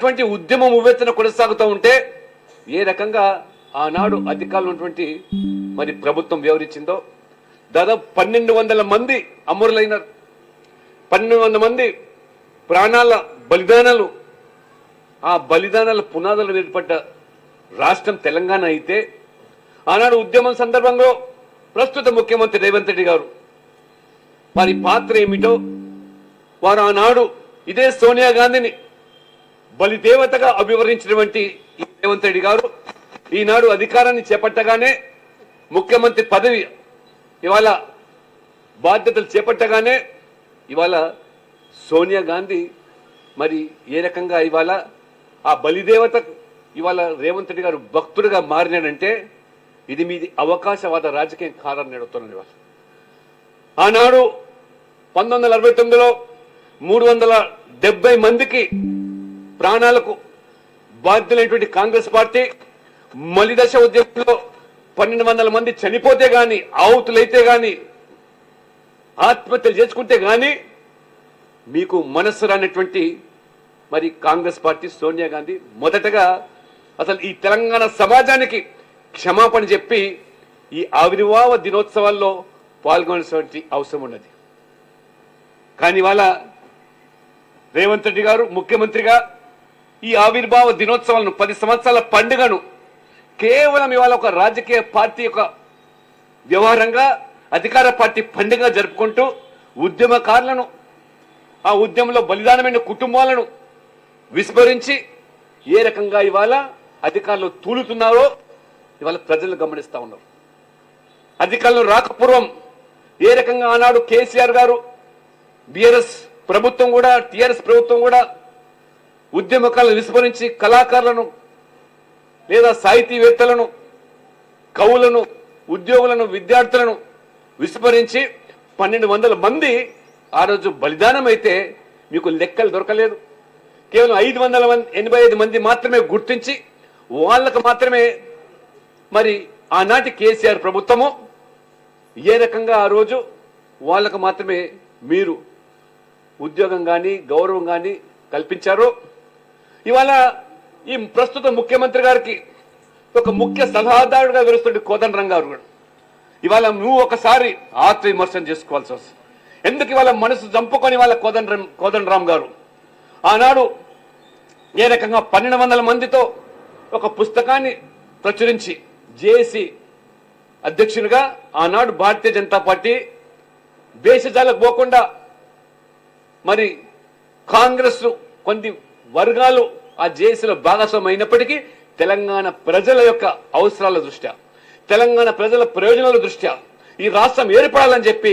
అటువంటి ఉద్యమం ఉవ్వెత్తున కొనసాగుతూ ఉంటే ఏ రకంగా ఆనాడు అధికారులు ఉన్నటువంటి మరి ప్రభుత్వం వ్యవహరించిందో? దాదాపు పన్నెండు వందల మంది అమరులైనారు. పన్నెండు వందల మంది ప్రాణాల బలిదానాలు. ఆ బలిదానాల పునాదులు ఏర్పడ్డ రాష్ట్రం తెలంగాణ అయితే ఆనాడు ఉద్యమం సందర్భంలో ప్రస్తుత ముఖ్యమంత్రి రేవంత్ రెడ్డి గారు వారి పాత్ర ఏమిటో వారు ఆనాడు ఇదే సోనియా గాంధీని బలిదేవతగా అభివర్ణించినటువంటి రేవంత్ రెడ్డి గారు ఈనాడు అధికారాన్ని చేపట్టగానే ముఖ్యమంత్రి పదవి ఇవాళ బాధ్యతలు చేపట్టగానే ఇవాళ సోనియా గాంధీ మరి ఏ రకంగా ఇవాళ ఆ బలిదేవత ఇవాళ రేవంత్ రెడ్డి గారు భక్తుడిగా మారినాడంటే ఇది మీది అవకాశవాద రాజకీయం కాదని అడుగుతున్నాను ఇవాళ. ఆనాడు పంతొమ్మిది వందల అరవై తొమ్మిదిలో మూడు వందల డెబ్బై మందికి ప్రాణాలకు బాధ్యులైనటువంటి కాంగ్రెస్ పార్టీ మలిదశ ఉద్యమంలో పన్నెండు వందల మంది చనిపోతే గాని ఆవుతులైతే గాని ఆత్మహత్యలు చేసుకుంటే గాని మీకు మనస్సు రానటువంటి మరి కాంగ్రెస్ పార్టీ సోనియా గాంధీ మొదటగా అసలు ఈ తెలంగాణ సమాజానికి క్షమాపణ చెప్పి ఈ ఆవిర్భావ దినోత్సవాల్లో పాల్గొనటువంటి అవసరం ఉన్నది. కానీ ఇవాళ రేవంత్ రెడ్డి గారు ముఖ్యమంత్రిగా ఈ ఆవిర్భావ దినోత్సవాలను పది సంవత్సరాల పండుగను కేవలం ఇవాళ ఒక రాజకీయ పార్టీ యొక్క వ్యవహారంగా అధికార పార్టీ పండుగ జరుపుకుంటూ ఉద్యమకారులను ఆ ఉద్యమంలో బలిదానమైన కుటుంబాలను విస్మరించి ఏ రకంగా ఇవాళ అధికారులు తూలుతున్నారో ఇవాళ ప్రజలు గమనిస్తూ ఉన్నారు. అధికారులు రాకపూర్వం ఏ రకంగా ఆనాడు కేసీఆర్ గారు బిఆర్ఎస్ ప్రభుత్వం కూడా టీఆర్ఎస్ ప్రభుత్వం కూడా ఉద్యమకాలను విస్మరించి కళాకారులను లేదా సాహితీవేత్తలను కవులను ఉద్యోగులను విద్యార్థులను విస్మరించి పన్నెండు వందల మంది ఆ రోజు బలిదానం అయితే మీకు లెక్కలు దొరకలేదు. కేవలం ఐదు వందల మంది ఎనభై ఐదు మంది మాత్రమే గుర్తించి వాళ్ళకు మాత్రమే మరి ఆనాటి కేసీఆర్ ప్రభుత్వము ఏ రకంగా ఆ రోజు వాళ్ళకు మాత్రమే మీరు ఉద్యోగం కానీ గౌరవం కానీ కల్పించారు ఇవాళ ఈ ప్రస్తుత ముఖ్యమంత్రి గారికి ఒక ముఖ్య సలహాదారుడిగా వెలుస్తుండే కోదండరాం గారు కూడా. ఇవాళ నువ్వు ఒకసారి ఆత్మవిమర్శనం చేసుకోవాల్సి వస్తుంది. ఎందుకు ఇవాళ మనసు చంపుకొని వాళ్ళ కోదండరాం కోదండరాం గారు? ఆనాడు ఏ రకంగా పన్నెండు వందల మందితో ఒక పుస్తకాన్ని ప్రచురించి జేఏసీ అధ్యక్షునిగా ఆనాడు భారతీయ జనతా పార్టీ దేశజాలకు పోకుండా మరి కాంగ్రెస్ కొన్ని వర్గాలు ఆ జేఏసీలో భాగస్వామ్యం అయినప్పటికీ తెలంగాణ ప్రజల యొక్క అవసరాల దృష్ట్యా తెలంగాణ ప్రజల ప్రయోజనాల దృష్ట్యా ఈ రాష్ట్రం ఏర్పడాలని చెప్పి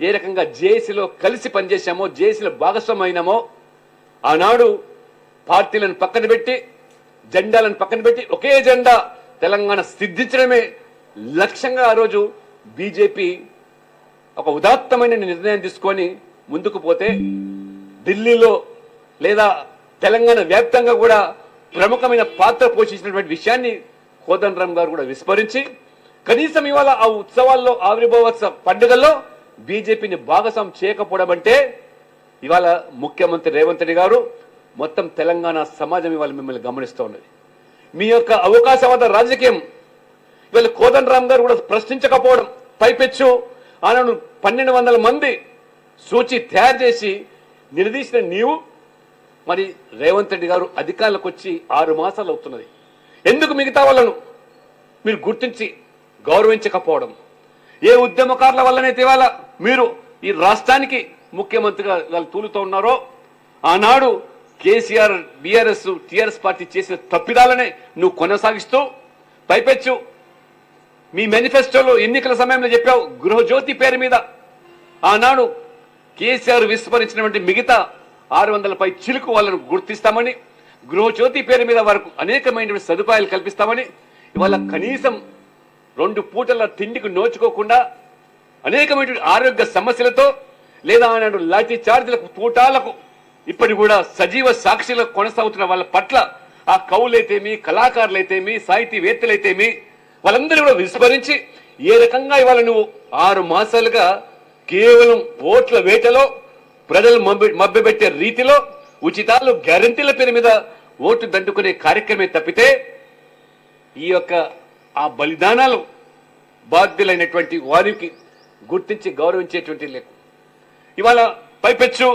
ఏ రకంగా జేఏసీలో కలిసి పనిచేశామో జేఏసీలో భాగస్వామైనామో ఆనాడు పార్టీలను పక్కన పెట్టి జెండాలను పక్కన పెట్టి ఒకే జెండా తెలంగాణ సిద్ధించడమే లక్ష్యంగా ఆ రోజు బీజేపీ ఒక ఉదాత్తమైన నిర్ణయం తీసుకొని ముందుకు పోతే ఢిల్లీలో లేదా తెలంగాణ వ్యాప్తంగా కూడా ప్రముఖమైన పాత్ర పోషించినటువంటి విషయాన్ని కోదండరామ్ గారు కూడా విస్మరించి కనీసం ఇవాళ ఆ ఉత్సవాల్లో ఆవిర్భావోత్సవ పండుగల్లో బీజేపీని భాగస్వామి చేయకపోవడం అంటే ఇవాళ ముఖ్యమంత్రి రేవంత్ రెడ్డి గారు మొత్తం తెలంగాణ సమాజం ఇవాళ మిమ్మల్ని గమనిస్తూ ఉన్నది. మీ యొక్క అవకాశవాద రాజకీయం ఇవాళ కోదండరామ్ గారు కూడా ప్రశ్నించకపోవడం పైపెచ్చు ఆనాడు పన్నెండు వందల మంది సూచి తయారు చేసి నిలదీసిన నీవు మరి రేవంత్ రెడ్డి గారు అధికారులకు వచ్చి ఆరు మాసాలు అవుతున్నది. ఎందుకు మిగతా వాళ్ళను? మీరు గుర్తించి గౌరవించకపోవడం. ఏ ఉద్యమకారుల వల్లనైతే ఇవాళ మీరు ఈ రాష్ట్రానికి ముఖ్యమంత్రిగా వాళ్ళు తూలుతూ ఉన్నారో ఆనాడు కేసీఆర్ బీఆర్ఎస్ టీఆర్ఎస్ పార్టీ చేసిన తప్పిదాలనే నువ్వు కొనసాగిస్తూ పైపెచ్చు. మీ మేనిఫెస్టోలో ఎన్నికల సమయంలో చెప్పావు గృహజ్యోతి పేరు మీద. ఆనాడు కేసీఆర్ విస్మరించినటువంటి మిగతా ఆరు వందలపై చిలుకు వాళ్ళను గుర్తిస్తామని గృహజ్యోతి పేరు మీద వరకు అనేకమైనటువంటి సదుపాయాలు కల్పిస్తామని ఇవాళ కనీసం రెండు పూటల తిండికి నోచుకోకుండా అనేకమైనటువంటి ఆరోగ్య సమస్యలతో లేదా ఆనాడు లాఠీ చార్జీలకు తూటాలకు ఇప్పటి కూడా సజీవ సాక్షులకు కొనసాగుతున్న వాళ్ళ పట్ల ఆ కవులైతేమి కళాకారులైతేమి సాహితీవేత్తలైతేమి వాళ్ళందరూ కూడా విస్మరించి ఏ రకంగా ఇవాళ నువ్వు ఆరు మాసాలుగా కేవలం ఓట్ల వేటలో ప్రజలు మభ్యపెట్టే రీతిలో ఉచితాలు గ్యారంటీల పేరు మీద ఓటు దండుకునే కార్యక్రమే తప్పితే ఈ యొక్క ఆ బలిదానాలు బాధ్యులైనటువంటి వారికి గుర్తించి గౌరవించేటువంటి లేకు ఇవాళ పైపెచ్చు